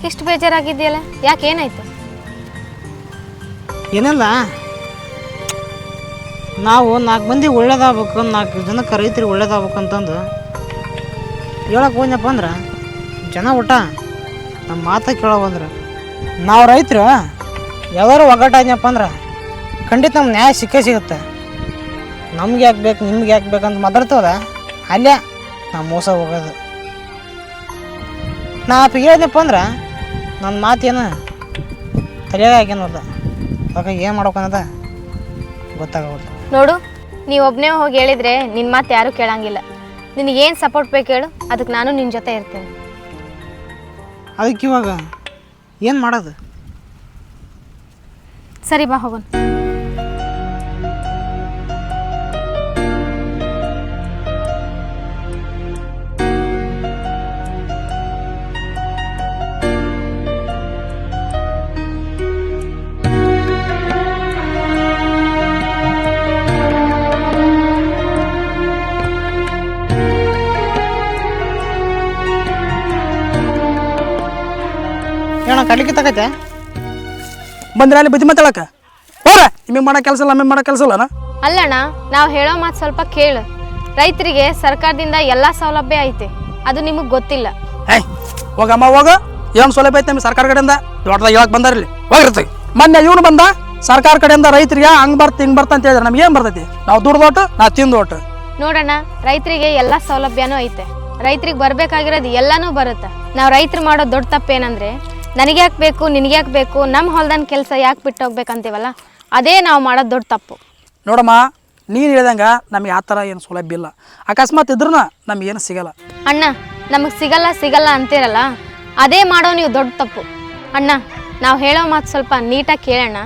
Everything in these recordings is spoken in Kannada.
ಯಾಕೆ ಇಷ್ಟು ಬೇಜಾರಾಗಿದೆಯಲ್ಲ ಯಾಕೆ ಏನಾಯ್ತು? ಏನಿಲ್ಲ? ನಾವು ನಾಲ್ಕು ಮಂದಿ ಒಳ್ಳೇದಾಗಬೇಕು, ನಾಲ್ಕು ಜನಕ್ಕೆ ರೈತರು ಒಳ್ಳೇದಾಗಬೇಕು ಅಂತಂದು ಹೇಳಕ್ಕೆ ಹೋದ್ನಪ್ಪ ಅಂದ್ರೆ, ಜನ ಊಟ ನಮ್ಮ ಮಾತ ಕೇಳೋ ಬಂದ್ರೆ ನಾವು ರೈತರು ಯಾವ್ದಾರು ಒಗ್ಗಟ್ಟಾದ್ನಪ್ಪ ಅಂದ್ರೆ, ಖಂಡಿತ ನಮ್ಗೆ ನ್ಯಾಯ ಸಿಕ್ಕೇ ಸಿಗುತ್ತೆ. ನಮ್ಗೆ ಯಾಕೆ ಬೇಕು, ನಿಮ್ಗೆ ಯಾಕೆ ಬೇಕಂತ ಮಾತಾಡ್ತವಲ್ಲ ಅಲ್ಲೇ ನಾವು ಮೋಸ ಹೋಗೋದು. ನಾ ಹೇಳಿದ್ನಪ್ಪ ಅಂದ್ರೆ ನನ್ನ ಮಾತೇನು ತಲೆಯಾಗ ಹಾಕ್ಯಾನದ ಅವಾಗ ಏನು ಮಾಡ್ಬೇಕನ್ನೋದ ಗೊತ್ತಾಗೋದು ನೋಡು ನೀವು ಒಬ್ಬನೇ ಹೋಗಿ ಹೇಳಿದ್ರೆ ನಿನ್ನ ಮಾತು ಯಾರೂ ಕೇಳಂಗಿಲ್ಲ. ನಿನಗೇನು ಸಪೋರ್ಟ್ ಬೇಕು ಹೇಳು ಅದಕ್ಕೆ ನಾನು ನಿನ್ನ ಜೊತೆ ಇರ್ತೇನೆ. ಅದಕ್ಕೆ ಇವಾಗ ಏನು ಮಾಡೋದು? ಸರಿ ಬಾ ಹೋಗೋಣ. ಕಡ್ಲಿಕ್ಕೆ ತಗತ್ತೆ ಬಂದ್ರೆ ಅಲ್ಲಿ ಬುದ್ಧಿ ಮಾತಾಡಕ ಹೋರ ನಿಮಗೆ ಮಾಡೋ ಕೆಲಸ ಇಲ್ಲ ನಮಗೆ ಮಾಡೋ ಕೆಲಸ ಇಲ್ಲ ಅಲ್ಲಣ್ಣ ನಾವು ಹೇಳೋ ಮಾತು ಸ್ವಲ್ಪ ಕೇಳು. ರೈತರಿಗೆ ಸರ್ಕಾರದಿಂದ ಎಲ್ಲ ಸೌಲಭ್ಯ ಐತೆ. ಅದು ನಿಮಗೆ ಗೊತ್ತಿಲ್ಲ. ಏಯ್ ಹೋಗಮ್ಮ ಹೋಗ. ಏನು ಸೌಲಭ್ಯ ಐತೆ ನಿಮ್ಗೆ ಸರ್ಕಾರ ಕಡೆಯಿಂದ? ದೊಡ್ಡದಾಗ ಹೇಳಕ್ ಬಂದಾರ ಇಲ್ಲಿ. ಹೋಗಿರ್ತೀವಿ ಮೊನ್ನೆ ಇವನು ಬಂದ ಸರ್ಕಾರ ಕಡೆಯಿಂದ ರೈತರಿಗೆ ಹಂಗ್ ಬರ್ತ ಹಿಂಗ್ ಬರ್ತ ಅಂತ ಹೇಳಿದ್ರೆ. ನಮ್ಗೆ ಏನು ಬರ್ತೈತಿ? ನಾವು ದುಡ್ದೋಟು ನಾವು ತಿಂದೋಟು ನೋಡೋಣ ರೈತರಿಗೆ ಎಲ್ಲ ಸೌಲಭ್ಯನೂ ಐತೆ. ರೈತರಿಗೆ ಬರ್ಬೇಕಾಗಿರೋದು ಎಲ್ಲಾನು ಬರುತ್ತೆ. ನಾವು ರೈತರು ಮಾಡೋ ದೊಡ್ಡ ತಪ್ಪೇನಂದ್ರೆ ನನಗೆ ಯಾಕೆ ಬೇಕು ನಿನಗೆ ಯಾಕೆ ಬೇಕು ನಮ್ಮ ಹೊಲ್ದನ ಕೆಲಸ ಯಾಕೆ ಬಿಟ್ಟು ಹೋಗ್ಬೇಕಂತೀವಲ್ಲ ಅದೇ ನಾವು ಮಾಡೋದು ದೊಡ್ಡ ತಪ್ಪು. ನೋಡಮ್ಮ ನೀನು ಹೇಳ್ದಂಗೆ ನಮ್ಗೆ ಆ ಥರ ಏನು ಸೌಲಭ್ಯ ಇಲ್ಲ. ಅಕಸ್ಮಾತ್ ಇದ್ರೂ ನಮ್ಗೆ ಏನು ಸಿಗಲ್ಲ. ಅಣ್ಣ ನಮಗೆ ಸಿಗಲ್ಲ ಸಿಗಲ್ಲ ಅಂತೀರಲ್ಲ ಅದೇ ಮಾಡೋ ನೀವು ದೊಡ್ಡ ತಪ್ಪು. ಅಣ್ಣ ನಾವು ಹೇಳೋ ಮಾತು ಸ್ವಲ್ಪ ನೀಟಾಗಿ ಕೇಳೋಣ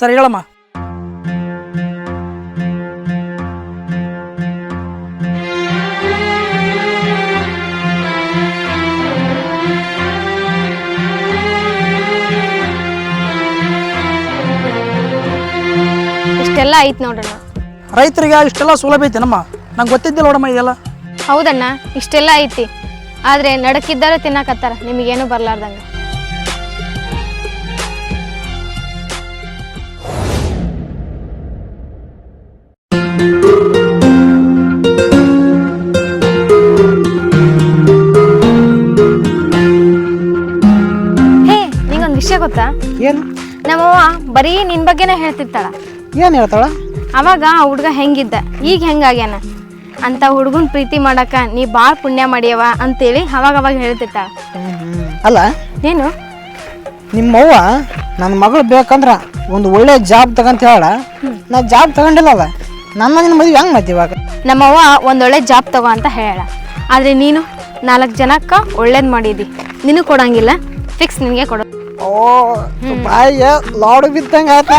ಸರಿ ಹೇಳಮ್ಮ. ಇಷ್ಟೆಲ್ಲ ಐತ್ ನೋಡಣ್ಣ. ರೈತರಿಗೆ ಇಷ್ಟೆಲ್ಲ ಸೌಲಭ್ಯ ಐತೆ ನಮ್ಮ? ನಂಗೆ ಗೊತ್ತಿದ್ದಿಲ್ಲ ನೋಡಮ್ಮ ಇದೆಲ್ಲ. ಹೌದಣ್ಣ ಇಷ್ಟೆಲ್ಲ ಐತಿ. ಆದ್ರೆ ನಡಕ್ಕಿದ್ದಾರೆ ತಿನ್ನಕತ್ತಾರ ನಿಮಗೇನು ಬರ್ಲಾರ್ದಂಗ. ಹೇ ನಿಂಗೊಂದು ವಿಷಯ ಗೊತ್ತಾ? ಏನು? ನಮ್ಮವ್ವ ಬರೀ ನಿನ್ ಬಗ್ಗೆನೇ ಹೇಳ್ತಿರ್ತಾಳ. ಏನು ಹೇಳ್ತಾಳ? ಅವಾಗ ಆ ಹುಡ್ಗ ಹೆಂಗಿದ್ದ? ಈಗ ಹೆಂಗಾಗ್ಯಾನ? ಅಂತ ಹುಡುಗನ್ ಪ್ರೀತಿ ಮಾಡಕ ನೀ ಭಾಳ ಪುಣ್ಯ ಮಾಡ್ಯವ ಅಂತೇಳಿ ಅವಾಗ ಅವಾಗ ಹೇಳ್ತಿರ್ತಾಳ ಅಲ್ಲ ಏನು? ನಿಮ್ಮವ್ವ ನನ್ನ ಮಗಳು ಬೇಕಂದ್ರ ಒಂದು ಒಳ್ಳೆ ಜಾಬ್ ತಗಂತ ಹೇಳ. ನಾ ಜಾಬ್ ತಗೊಂಡಿಲ್ಲ ನನ್ನ ನಿನ್ನ ಮದುವೆ ಹೆಂಗೆ ಮತ್ತೆ ಇವಾಗ? ನಮ್ಮವ್ವ ಒಂದೊಳ್ಳೆ ಜಾಬ್ ತಗೋ ಅಂತ ಹೇಳ. ಆದ್ರೆ ನೀನು ನಾಲ್ಕು ಜನಕ್ಕ ಒಳ್ಳೇದ್ ಮಾಡಿದಿ. ನೀನು ಕೊಡಂಗಿಲ್ಲ ಫಿಕ್ಸ್ ನಿನಗೆ ಕೊಡೋ. ಓ ಬಾಯ್ ಲಾಡು ಬಿದ್ದಂಗೆ ಆಯ್ತಾ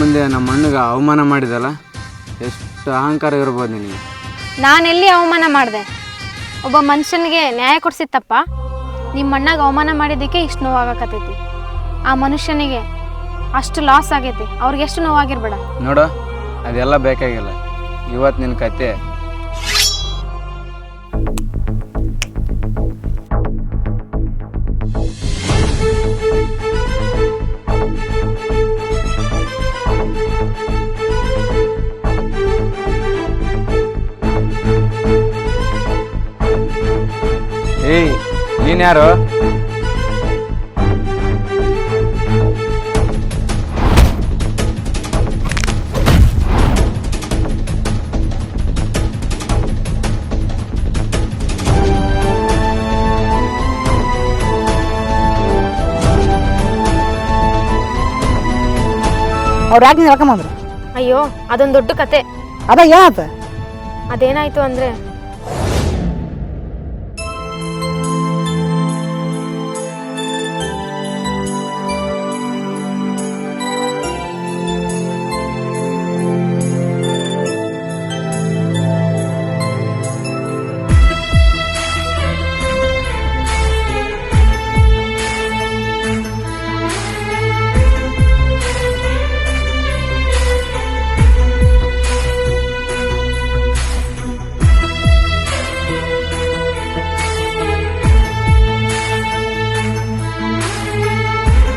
ಮುಂದೆ ನಮ್ಮ ಅಣ್ಣಗೆ ಅವಮಾನ ಮಾಡಿದಲ್ಲ? ಎಷ್ಟು ಅಹಂಕಾರ ಇರ್ಬೋದು ನಿನಗೆ. ನಾನೆಲ್ಲಿ ಅವಮಾನ ಮಾಡಿದೆ? ಒಬ್ಬ ಮನುಷ್ಯನಿಗೆ ನ್ಯಾಯ ಕೊಡಿಸಿತ್ತಪ್ಪ. ನಿಮ್ಮ ಅಣ್ಣಗೆ ಅವಮಾನ ಮಾಡಿದ್ದಕ್ಕೆ ಇಷ್ಟು ನೋವಾಗಕತ್ತೈತಿ. ಆ ಮನುಷ್ಯನಿಗೆ ಅಷ್ಟು ಲಾಸ್ ಆಗೈತಿ. ಅವ್ರಿಗೆ ಎಷ್ಟು ನೋವಾಗಿರ್ಬೇಡ. ನೋಡು ಅದೆಲ್ಲ ಬೇಕಾಗಿಲ್ಲ. ಇವತ್ತು ನಿನ್ನ ಕತೆ ಏಯ್ ನೀನ್ ಯಾರು? ಅವ್ರು ಯಾಕೆ ನೀನು ಹೇಳ್ಕೊಂಬಂದ್ರು ಅಯ್ಯೋ ಅದೊಂದು ದೊಡ್ಡ ಕತೆ. ಅದ ಏನಾತ ಅದೇನಾಯ್ತು ಅಂದ್ರೆ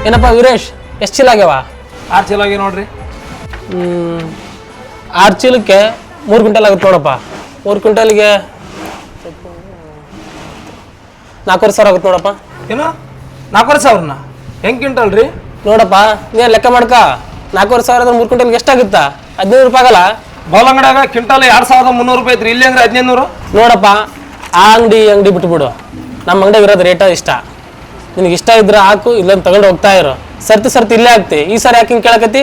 ಏನಪ್ಪ ವೀರೇಶ್ ಎಷ್ಟು ಚೀಲ ಆಗ್ಯಾವ? ಆರು ಚೀಲ ಆಗಿ ನೋಡ್ರಿ. ಆರು ಚೀಲಕ್ಕೆ ಮೂರು ಕ್ವಿಂಟಲ್ ಆಗುತ್ತೆ ನೋಡಪ್ಪ. ಮೂರು ಕ್ವಿಂಟಲ್ಗೆ ನಾಲ್ಕೂವರೆ ಸಾವಿರ ಆಗುತ್ತೆ ನೋಡಪ್ಪ. ಏನು? ನಾಲ್ಕೂವರೆ ಸಾವಿರನ? ಹೆಂಗೆ ಕ್ವಿಂಟಲ್ ರೀ? ನೋಡಪ್ಪ ನೀನು ಲೆಕ್ಕ ಮಾಡ್ಕ. ನಾಲ್ಕೂವರೆ ಸಾವಿರ ಅಂದ್ರೆ ಮೂರು ಕ್ವಿಂಟಲ್ಗೆ ಎಷ್ಟಾಗುತ್ತಾ ಹದಿನೈದು ರೂಪಾಯಿ ಆಗಲ್ಲ? ಬೋಲಂಗಡ್ಯಾಗ ಕ್ವಿಂಟಲ್ ಎರಡು ಸಾವಿರದ ಮುನ್ನೂರು ರೂಪಾಯಿ ಐತ್ರಿ. ಇಲ್ಲಿ ಅಂದ್ರೆ ಹದಿನೈದು ನೂರು? ನೋಡಪ್ಪ ಆ ಅಂಗಡಿ ಅಂಗಡಿ ಬಿಟ್ಬಿಡು. ನಮ್ಮ ಅಂಗಡಿ ಇರೋದು ರೇಟ ಇಷ್ಟ. ನಿನಗೆ ಇಷ್ಟ ಇದ್ರೆ ಹಾಕು ಇಲ್ಲೊಂದು ತಗೊಂಡು ಹೋಗ್ತಾ ಇರೋ. ಸರ್ತಿ ಸರ್ತಿ ಇಲ್ಲೇ ಆಗ್ತಿ. ಈ ಸರಿ ಯಾಕೆ ಹಿಂಗೆ ಕೇಳಕತ್ತಿ?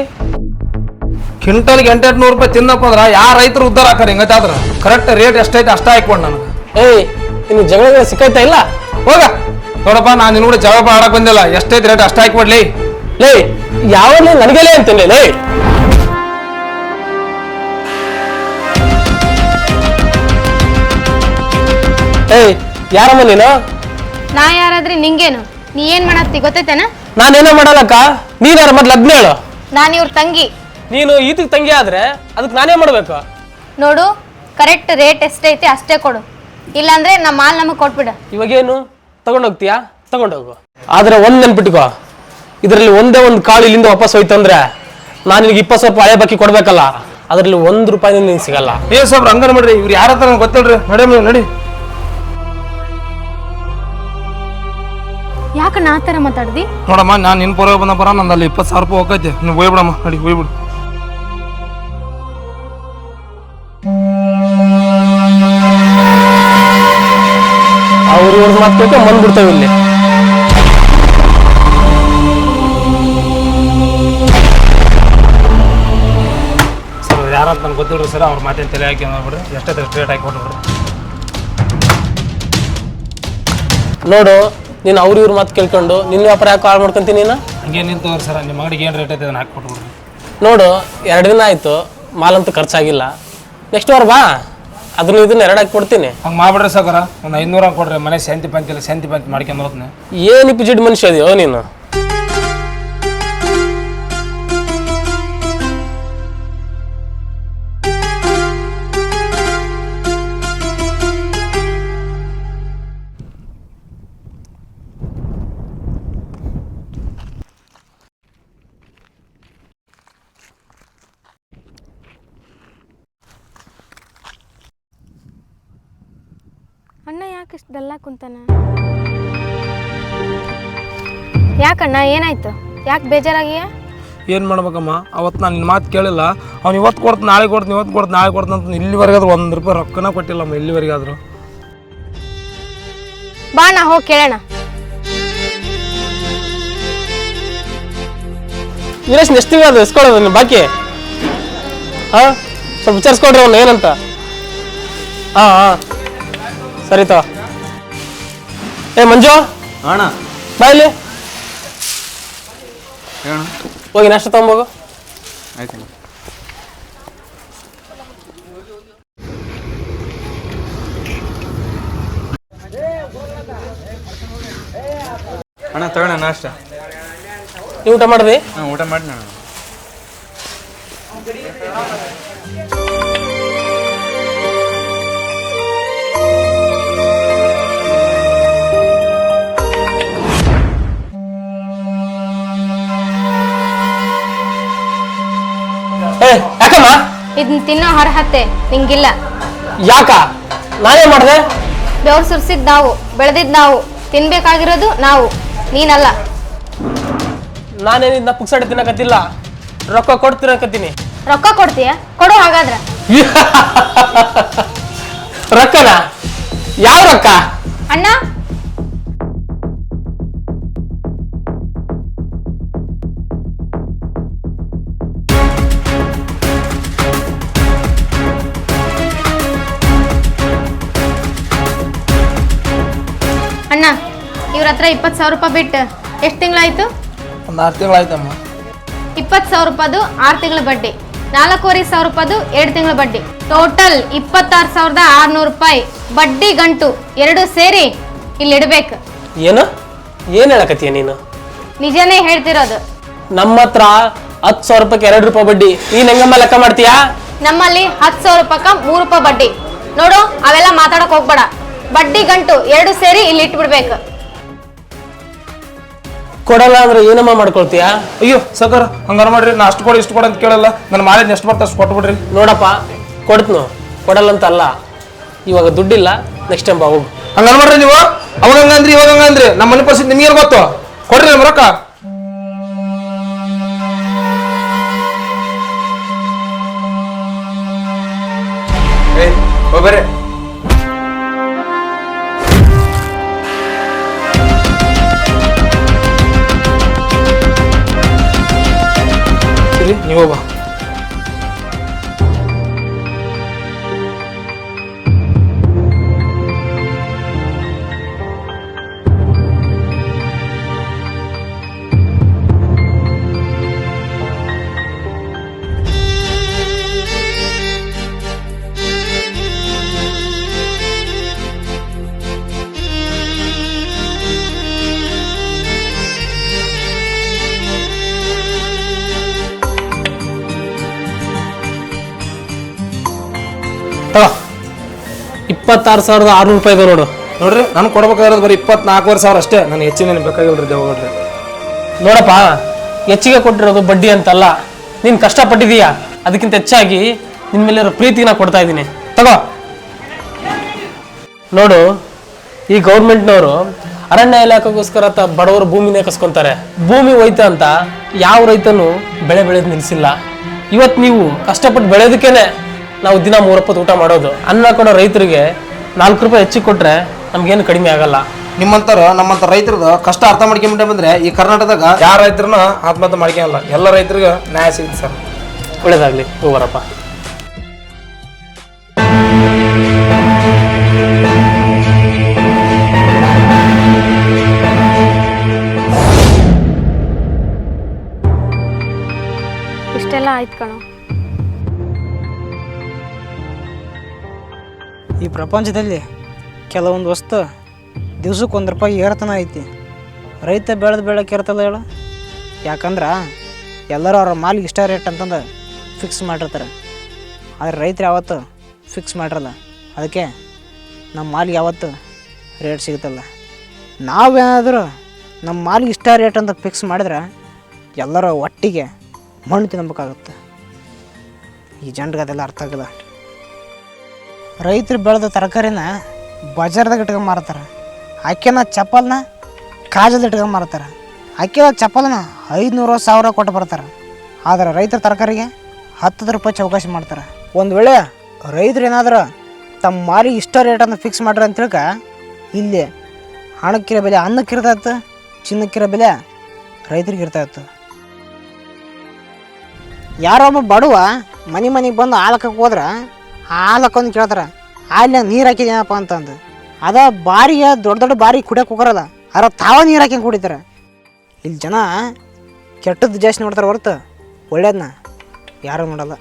ಕ್ವಿಂಟಲ್ಗೆ ಎಂಟೆಂಟು ನೂರು ರೂಪಾಯಿ ತಿನ್ನಪ್ಪ ಅಂದ್ರೆ ಯಾವ ರೈತರು ಉದ್ದಾರ ಹಾಕಾರೆ ಹಿಂಗತ್ತಾದ್ರೆ ಕರೆಕ್ಟ್ ರೇಟ್ ಎಷ್ಟೈತೆ ಅಷ್ಟ ಹಾಕೊಂಡು ನನಗೆ. ಏಯ್ ನಿನಗೆ ಜಗಳ ಸಿಕ್ಕೈತಾ ಇಲ್ಲ? ಹೋಗ. ನೋಡಪ್ಪ ನಾನು ನಿನ್ನ ಕೂಡ ಜವಾಬ ಆಡಕ್ ಬಂದಿಲ್ಲ. ಎಷ್ಟೈತೆ ರೇಟ್ ಅಷ್ಟ ಹಾಕ್ಬಿಡ್ಲಿ ಲೇ ಯಾವ ನನಗೆಲೇ ಅಂತೀನಿ ಲೇ. ಏಯ್ ಯಾರಮ್ಮ ನೀನು? ನಾ ಯಾರಾದ್ರೆ ನಿಂಗೇನು? ನೀ ಏನ್ ಮಾಡತ್ತಿ ಗೊತ್ತೈತೇನ? ನಾನೇನೋ ಮಾಡಲ್ಲಕ್ಕ ನೀನಾರ ಮೊದ್ಲು ಲಗ್ನ ಹೇಳು. ನಾನು ಇವ್ರ ತಂಗಿ. ನೀನು ಈತಿಗೆ ತಂಗಿ ಆದ್ರೆ ಅದಕ್ಕೆ ನಾನೇ ಮಾಡ್ಬೇಕು? ನೋಡು ಕರೆಕ್ಟ್ ರೇಟ್ ಎಷ್ಟೈತಿ ಅಷ್ಟೇ ಕೊಡು. ಇಲ್ಲಾಂದ್ರೆ ನಮ್ಮ ಮಾಲ್ ನಮಗೆ ಕೊಟ್ಬಿಡು. ಇವಾಗೇನು? ತಗೊಂಡೋಗ್ತೀಯಾ? ತಗೊಂಡೋಗು. ಆದ್ರೆ ಒಂದ್ ನೆನ್ಪಿಟ್ಕೋ. ಇದರಲ್ಲಿ ಒಂದೇ ಒಂದು ಕಾಳು ಇಲ್ಲಿಂದ ವಾಪಸ್ ಹೋಯ್ತು ಅಂದ್ರೆ ನಾನು ನಿನಗೆ ಇಪ್ಪತ್ತು ಸಾವಿರ ರೂಪಾಯಿ ಹಳೆ ಬಾಕಿ ಕೊಡ್ಬೇಕಲ್ಲ ಅದರಲ್ಲಿ ಒಂದು ರೂಪಾಯಿ ನಿನಗೆ ಸಿಗಲ್ಲ. ಏ ಸಾಬ್ರ ಹಂಗಾರ ಮಾಡ್ರಿ ಇವ್ರು ಯಾರ ಹತ್ರ ನಂಗೆ ಗೊತ್ತಿಲ್ರಿ? ನಡಿ ನೀವು ನಡಿ. ಯಾಕೆ ನಾ ಥರ ಮಾತಾಡ್ದಿ? ನೋಡಮ್ಮ ನಾನು ನಿನ್ನ ಪರ ಬಂದ ಬರ ನಂದು ಅಲ್ಲಿ ಇಪ್ಪತ್ತು ಸಾವಿರ ರೂಪಾಯಿ ಹೋಗೈತೆ. ನೀವು ಹೋಗ್ಬಿಡಮ್ಮ ಅಡಿಗೆ ಹೋಗ್ಬಿಡು ಅವ್ರು ಇವ್ರ ಮಾತು ಬಂದ್ಬಿಡ್ತಾವೆ ಇಲ್ಲಿ. ಸರ್ ಯಾರ ಅಂತ ನನಗೆ ಗೊತ್ತಿಲ್ರಿ ಸರ್ ಅವ್ರ ಮಾತಿನ ತಲೆ ಹಾಕಿ ಅಂದ್ಬಿಡ್ರಿ ಎಷ್ಟೇ ಸ್ಟ್ರೇಟ್ ರೇಟ್ ಹಾಕಿ ಕೊಟ್ಬಿಡ್ರಿ. ನೋಡು ನೀನು ಅವ್ರ ಇವ್ರ ಮಾತು ಕೇಳ್ಕೊಂಡು ನಿನ್ನ ವ್ಯಾಪಾರ ಯಾಕೆ ಹಾಳು ಮಾಡ್ಕೊಂತೀನಿ ನೀನು? ಹಂಗೆ ನಿಂತವ್ರಿ ಸರ್ ನಿಮ್ಮ ಅಂಗಡಿಗೆ ಏನು ರೇಟ್ ಐತೆ ಅದನ್ನ ಹಾಕ್ ಕೊಟ್ಬಿಡ್ರಿ ನೋಡು ಎರಡು ದಿನ ಆಯಿತು ಮಾಲಂತೂ ಖರ್ಚಾಗಿಲ್ಲ. ನೆಕ್ಸ್ಟ್ ವಾರ ಬಾ ಅದನ್ನ ಇದನ್ನ ಎರಡು ಹಾಕಿ ಕೊಡ್ತೀನಿ ಹಂಗೆ ಮಾಡ್ಬಿಡ್ರಿ ಸಾಕರ ಒಂದು ಐನೂರು ಕೊಡ್ರಿ ಮನೆ ಶಾಂತಿ ಪಂಚ ಇಲ್ಲ ಶಾಂತಿ ಪಂಚ ಮಾಡ್ಕೊಂಡು ಹೋಗ್ತೀನಿ ಏನು ಜಿಡ್ ಮನುಷ್ಯ ಇದೆಯೋ ನೀನು? ಡಲ್ಲ ಕುಂತಾನ. ಯಾಕಣ್ಣ ಏನಾಯ್ತು? ಯಾಕೆ ಬೇಜಾರಾಗಿಯಾ? ಏನು ಮಾಡ್ಬೇಕಮ್ಮ? ಅವತ್ತು ನಾನು ನಿನ್ನ ಮಾತು ಕೇಳಿಲ್ಲ. ಅವ್ನು ಇವತ್ತು ಕೊಡ್ತು ನಾಳೆ ಕೊಡ್ತೀನಿ ಇವತ್ತು ಕೊಡ್ತು ನಾಳೆ ಕೊಡ್ತೀನಿ ಅಂತ ಇಲ್ಲಿವರೆಗೆ ಅದು ಒಂದು ರೂಪಾಯಿ ರೊಕ್ಕನ ಕೊಟ್ಟಿಲ್ಲಮ್ಮ ಇಲ್ಲಿವರೆಗೆ ಆದರೂ ಬಾ ನಾ ಹೋಗಿ ಕೇಳೋಣ ವೀರೇಶ್ ಎಷ್ಟು ತಿಂಗಳು ಅದು ಇಸ್ಕೊಳ್ಳೋದು ನಿನ್ನ ಬಾಕಿ. ಹಾಂ? ಸ್ವಲ್ಪ ವಿಚಾರಿಸ್ಕೊಡ್ರಿ ಅವ್ನು ಏನಂತ? ಹಾಂ ಹಾಂ. ಸರಿ ತಗೋ. ಏ ಮಂಜು? ಅಣ್ಣ. ಬಾ ಇಲ್ಲಿ. ಹೇಳಣ್ಣ. ಹೋಗಿ ನಾಷ್ಟ ತಗೊಂಬೋಗು ಆಯ್ತು ಅಣ್ಣ. ತಗೋಣ ನಾಷ್ಟ. ನೀವು ಊಟ ಮಾಡಿದ್ರಿ ಹಾಂ ಊಟ ಮಾಡಿ ನಾನು ಏ ಯಾಕಮ್ಮ? ಇದನ್ನ ತಿನ್ನೋ ಅರ್ಹತೆ ನಿಂಗಿಲ್ಲ. ಯಾಕ? ನಾನೇ ಮಾಡಿದೆ? ಬೆವ್ರು ಸುರಿಸಿದ್ ನಾವು ಬೆಳೆದಿದ್ ನಾವು ತಿನ್ಬೇಕಾಗಿರೋದು ನಾವು ನೀನಲ್ಲ. ನಾನೇನಿದ್ನ ಪುಕ್ಸಡೆ ತಿನ್ನಕತ್ತಿಲ್ಲ. ರೊಕ್ಕ ಕೊಟ್ಟು ತಿನ್ನಕತ್ತೀನಿ. ರೊಕ್ಕ ಕೊಡ್ತೀಯ? ಕೊಡು ಹಾಗಾದ್ರೆ. ರೊಕ್ಕನ? ಯಾವ ರೊಕ್ಕ? ಅಣ್ಣ ಅಣ್ಣ? ಹತ್ರ ಇಪ್ಪತ್ತು ಸಾವಿರ ರೂಪಾಯಿ ಬಿಟ್ಟು ಎಷ್ಟು ತಿಂಗಳಾಯ್ತು? ಒಂದು ಆರು ತಿಂಗಳಾಯ್ತಮ್ಮ. ಇಪ್ಪತ್ತು ಸಾವಿರ ರೂಪಾಯಿದು ಆರು ತಿಂಗಳ ಬಡ್ಡಿ. ನಾಲ್ಕೂವರೆ ಸಾವಿರ ರೂಪಾಯಿದು ಎರಡು ತಿಂಗಳ ಬಡ್ಡಿ. ಟೋಟಲ್ ಇಪ್ಪತ್ತಾರು ಸಾವಿರದ ಆರುನೂರು ರೂಪಾಯಿ. ಬಡ್ಡಿ ಗಂಟು ಎರಡು ಸೇರಿ ಇಲ್ಲಿ ಇಡಬೇಕು. ಏನು? ಏನು ಹೇಳಕತ್ತೀಯ ನೀನು? ನಿಜನೇ ಹೇಳ್ತಿರೋದು. ನಮ್ಮ ಹತ್ರ ಹತ್ತು ಸಾವಿರ ರೂಪಾಯಿಗೆ ಎರಡು ರೂಪಾಯಿ ಬಡ್ಡಿ. ನೀನು ಹೆಂಗಮ್ಮ ಲೆಕ್ಕ ಮಾಡ್ತೀಯಾ? ನಮ್ಮಲ್ಲಿ ಹತ್ತು ಸಾವಿರ ರೂಪಾಯಿಕ ಮೂರು ರೂಪಾಯಿ ಬಡ್ಡಿ. ನೋಡು ಅವೆಲ್ಲ ಮಾತಾಡಕ್ ಹೋಗ್ಬೇಡ. ಬಡ್ಡಿ ಗಂಟು ಎರಡು ಸೇರಿ ಇಲ್ಲಿ ಇಟ್ಬಿಡ್ಬೇಕು. ಕೊಡಲ್ಲ ಅಂದ್ರೆ ಏನಮ್ಮ ಮಾಡ್ಕೊಳ್ತೀಯಾ? ಅಯ್ಯೋ ಸಕರ್ ಹಂಗಾರ ಮಾಡ್ರಿ ನಾ ಅಷ್ಟು ಕೊಡಿ ಇಷ್ಟು ಕೊಡ ಅಂತ ಕೇಳಲ್ಲ. ನನ್ನ ಮಾಲೆ ಎಷ್ಟು ಬರ್ತಾ ಅಷ್ಟು ಕೊಟ್ಬಿಡ್ರಿ ನೋಡಪ್ಪ ಕೊಡ್ತನು. ಕೊಡಲ್ಲ ಅಂತ ಅಲ್ಲ ಇವಾಗ ದುಡ್ಡಿಲ್ಲ ನೆಕ್ಸ್ಟ್ ಟೈಮ್ ಬಾ ಹೋಗು. ಹಂಗಾರ ಮಾಡ್ರಿ ನೀವು? ಅವಾಗ ಹಂಗಂದ್ರಿ ಇವಾಗ ಹಂಗಂದ್ರಿ ನಮ್ಮ ಮನೆ ಪರಿಸ್ಥಿತಿ ನಿಮ್ಗೆ ಗೊತ್ತು? ಕೊಡ್ರಿ ನಮ್ಮ ರೊಕ್ಕ. ಸರಿ ನೀವು ಇಪ್ಪತ್ತಾರು ಸಾವಿರದ ಆರ್ನೂರು ರೂಪಾಯಿ ಇದೆ ನೋಡು. ನೋಡ್ರಿ ನಾನು ಕೊಡ್ಬೇಕಾಗಿರೋದು ಬರೀ ಇಪ್ಪತ್ನಾಲ್ಕೂವರೆ ಸಾವಿರ ಅಷ್ಟೇ. ನನಗೆ ಹೆಚ್ಚಿನ ಬೇಕಾಗಿಲ್ರಿ ನೋಡ್ರಿ. ನೋಡಪ್ಪ ಹೆಚ್ಚಿಗೆ ಕೊಟ್ಟಿರೋದು ಬಡ್ಡಿ ಅಂತಲ್ಲ. ನೀನು ಕಷ್ಟಪಟ್ಟಿದೀಯಾ? ಅದಕ್ಕಿಂತ ಹೆಚ್ಚಾಗಿ ನಿನ್ನ ಮೇಲಿರೋ ಪ್ರೀತಿ ನಾ ಕೊಡ್ತಾ ಇದ್ದೀನಿ. ತಗೋ. ನೋಡು ಈ ಗೌರ್ಮೆಂಟ್ನವರು ಅರಣ್ಯ ಇಲಾಖೆಗೋಸ್ಕರ ತ ಬಡವರು ಭೂಮಿನೇ ಕಸ್ಕೊಂತಾರೆ. ಭೂಮಿ ಹೋಯ್ತ ಅಂತ ಯಾವ ರೈತನು ಬೆಳೆ ಬೆಳೆದು ನಿಲ್ಲಿಸಿಲ್ಲ ಇವತ್ತು ನೀವು ಕಷ್ಟಪಟ್ಟು ಬೆಳೆಯೋದಕ್ಕೇನೆ ನಾವು ದಿನ ಮೂರಪ್ಪತ್ತು ಊಟ ಮಾಡೋದು. ಅನ್ನ ಕೊಡೋ ರೈತರಿಗೆ ನಾಲ್ಕು ರೂಪಾಯಿ ಹೆಚ್ಚಿಗೆ ಕೊಟ್ಟರೆ ನಮ್ಗೇನು ಕಡಿಮೆ ಆಗಲ್ಲ. ನಿಮ್ಮಂತರ ನಮ್ಮಂತ ರೈತರದ ಕಷ್ಟ ಅರ್ಥ ಮಾಡ್ಕೊಂಬಿಟ್ಟೆ ಬಂದ್ರೆ ಈ ಕರ್ನಾಟಕದಾಗ ಯಾರ ರೈತರನ್ನ ಆತ್ಮಹತ್ಯೆ ಮಾಡ್ಕೊಳಲ್ಲ ಎಲ್ಲ ರೈತರಿಗೆ ನ್ಯಾಯ ಸಿಗುತ್ತೆ ಸರ್. ಒಳ್ಳೇದಾಗ್ಲಿ ಹೋಗರಪ್ಪ. ಇಷ್ಟೆಲ್ಲ ಆಯ್ತು ಕಣೋ. ಈ ಪ್ರಪಂಚದಲ್ಲಿ ಕೆಲವೊಂದು ವಸ್ತು ದಿವ್ಸಕ್ಕೆ ಒಂದು ರೂಪಾಯಿ ಏರ್ತನ ಐತಿ. ರೈತ ಬೆಳೆದು ಬೆಳಕ್ಕೆ ಇರ್ತಲ್ಲ ಹೇಳು. ಯಾಕಂದ್ರೆ ಎಲ್ಲರೂ ಅವ್ರ ಮಾಲಿಗೆ ಇಷ್ಟ ರೇಟ್ ಅಂತಂದು ಫಿಕ್ಸ್ ಮಾಡಿರ್ತಾರೆ. ಆದರೆ ರೈತರು ಯಾವತ್ತು ಫಿಕ್ಸ್ ಮಾಡಿರಲ್ಲ. ಅದಕ್ಕೆ ನಮ್ಮ ಮಾಲಿಗೆ ಯಾವತ್ತು ರೇಟ್ ಸಿಗುತ್ತಲ್ಲ ನಾವೇನಾದರೂ ನಮ್ಮ ಮಾಲಿಗೆ ಇಷ್ಟ ರೇಟ್ ಅಂತ ಫಿಕ್ಸ್ ಮಾಡಿದ್ರೆ ಎಲ್ಲರೂ ಒಟ್ಟಿಗೆ ಮಣ್ಣು ತಿನ್ನಬೇಕಾಗುತ್ತೆ ಈ ಜನರಿಗೆ ಅದೆಲ್ಲ ಅರ್ಥ ಆಗಲ್ಲ. ರೈತರು ಬೆಳೆದ ತರಕಾರಿನ ಬಜಾರ್ದಾಗ ಇಟ್ಕೊಂಡು ಮಾರ್ತಾರೆ ಅಕ್ಕಿನ ಚಪ್ಪಲ್ನ ಕಾಜಲ್ಲಿ ಇಟ್ಕೊಂಡು ಮಾರ್ತಾರೆ ಅಕ್ಕಿನ ಚಪ್ಪಲ್ನ ಐದುನೂರು ಸಾವಿರ ಕೊಟ್ಟು ಬರ್ತಾರೆ. ಆದರೆ ರೈತರ ತರಕಾರಿಗೆ ಹತ್ತು ರೂಪಾಯಿ ಚೌಕಾಸಿ ಮಾಡ್ತಾರೆ. ಒಂದು ವೇಳೆ ರೈತರು ಏನಾದರೂ ತಮ್ಮ ಮಾರಿ ಇಷ್ಟ ರೇಟನ್ನು ಫಿಕ್ಸ್ ಮಾಡ್ರಿ ಅಂತ ತಿಳ್ಕ ಇಲ್ಲಿ ಹಣಕ್ಕಿರೋ ಬೆಲೆ ಅನ್ನಕ್ಕಿರ್ತಾಯಿತ್ತು ಚಿನ್ನಕ್ಕಿರೋ ಬೆಲೆ ರೈತರಿಗೆ ಇರ್ತಾಯಿತ್ತು ಯಾರೊಬ್ಬ ಬಡವ ಮನೆ ಮನೆಗೆ ಬಂದು ಹಾಲಕ್ಕೆ ಹೋದ್ರೆ ಹಾಲಕ್ಕೊಂದು ಕೇಳ್ತಾರೆ. ಹಾಲಿನಾಗ ನೀರು ಹಾಕಿದೇನಪ್ಪ ಅಂತಂದು. ಅದ ಬಾರಿಗೆ ದೊಡ್ಡ ದೊಡ್ಡ ಬಾರಿ ಕುಡಿಯೋಕೆ ಹೋಗರಲ್ಲ ಅರ ತಾವ ನೀರು ಹಾಕಿ ಕುಡಿತಾರೆ. ಇಲ್ಲಿ ಜನ ಕೆಟ್ಟದ್ದು ಜಾಸ್ತಿ ನೋಡ್ತಾರೆ ಹೊರತು ಒಳ್ಳೇದನ್ನ ಯಾರೂ ನೋಡಲ್ಲ.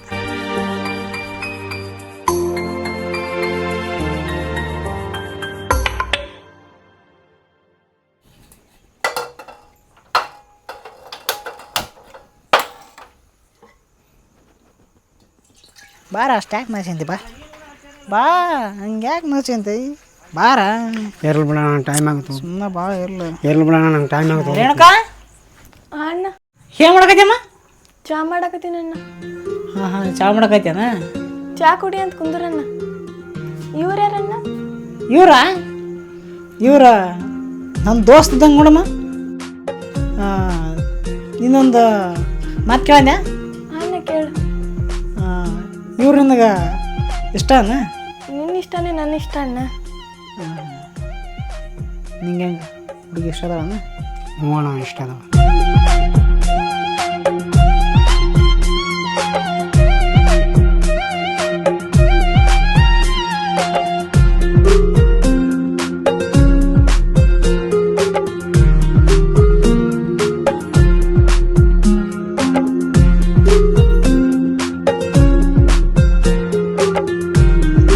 ಬಾರ ಅಷ್ಟು ಯಾಕೆ ಬಾ. ಬಾ ಹಂಗೆ ಯಾಕೆ ನಚಿಂತಿ ಬಾರ. ಇರ್ಲಿ ಬಿಡೋಣ ಟೈಮ್ ಆಗುತ್ತೆ ಸುಮ್ಮನೆ ಭಾಳ ಇರಲ್ಲ ಇರ್ಲಿ. ಬಿಡೋಣ ನಂಗೆ ಟೈಮ್ ಆಗುತ್ತೆ ಏನಕ್ಕ ಅಣ್ಣ. ಏನು ಮಾಡಕತ್ತಮ್ಮ ಚಾ ಮಾಡಕತ್ತೀನಿ ಅಣ್ಣ. ಹಾಂ ಹಾಂ ಚಾ ಮಾಡಕತ್ತೇನ ಚಾ ಕುಡಿ ಅಂತ ಕುಂದ್ರಣ್ಣ ಇವ್ರ್ಯಾರಣ್ಣ ಇವ್ರ ಇವ್ರ? ನಮ್ಮ ದೋಸ್ತ ಇದ್ದಂಗೆ ನೋಡಮ್ಮ. ಇನ್ನೊಂದು ಮಾತು ಕೇಳಂದೆ ಅಣ್ಣ ಕೇಳು ಇವ್ರು ಇಷ್ಟ ಅಣ್ಣ ನಿನ್ನ ಇಷ್ಟನೇ ನನ್ನ ಇಷ್ಟ ಅಣ್ಣ ನಿಂಗೆ ಹೆಂಗೆ ಹುಡುಗಿ ಇಷ್ಟ ಅದಾವಣ್ಣ ಹ್ಞೂ ಅಣ್ಣ ಇಷ್ಟ ಅದಾವ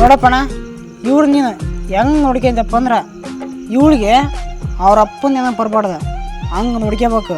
ನೋಡಪ್ಪಣ ಇವ್ರು ನೀನು ಹೆಂಗೆ ನೋಡ್ಕೊಂತಪ್ಪ ಅಂದ್ರೆ ಇವಳಿಗೆ ಅವ್ರ ಅಪ್ಪನ ಏನೋ ಬರಬಾರ್ದು. ಹಂಗೆ ನೋಡ್ಕೋಬೇಕು